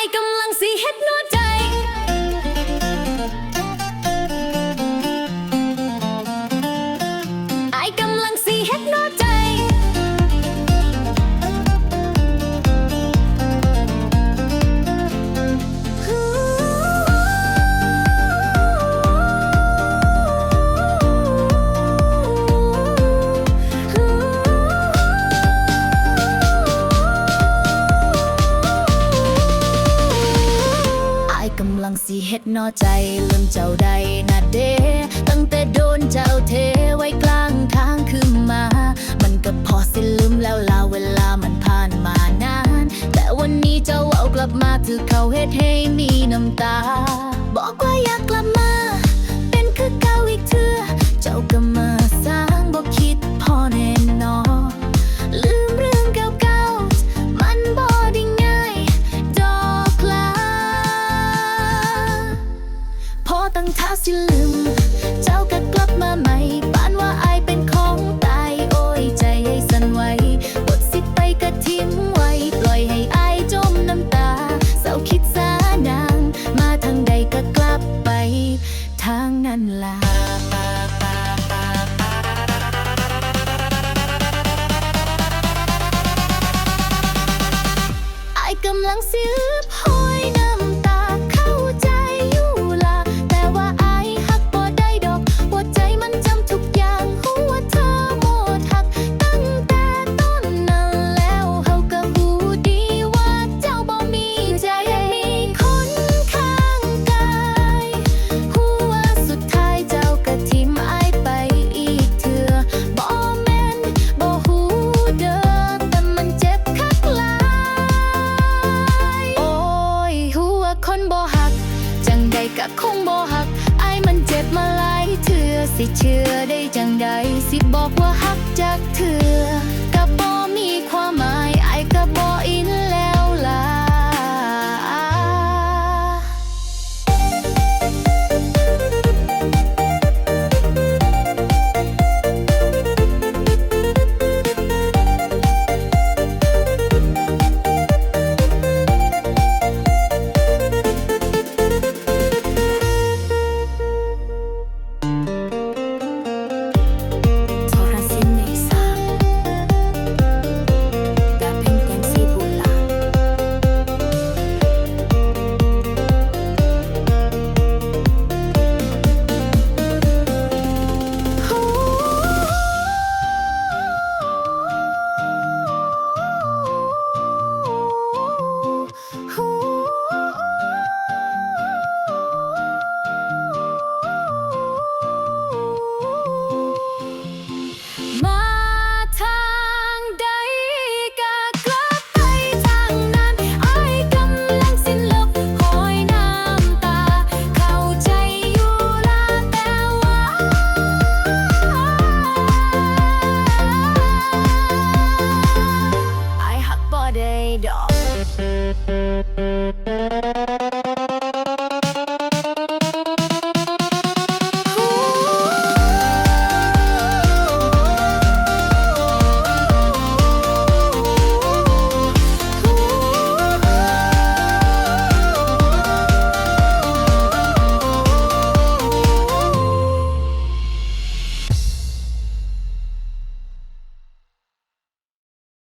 ไอ้กำลังสีเฮ็ดน้อย เฮ็ดนอใจลืมเจ้าใดนาเด ตั้งแต่โดนเจ้าเทไว้กลางทางขึ้นมา มันก็พอสิลืมแล้วลาเวลามันผ่านมานาน แต่วันนี้เจ้าเอากลับมาถือเขาเฮ็ดให้มีน้ำตา บอกว่าอยากกลับมา กำลังซื้อพอ สิเชื่อได้จังใดสิบอกว่าฮักจากเธอ Dog.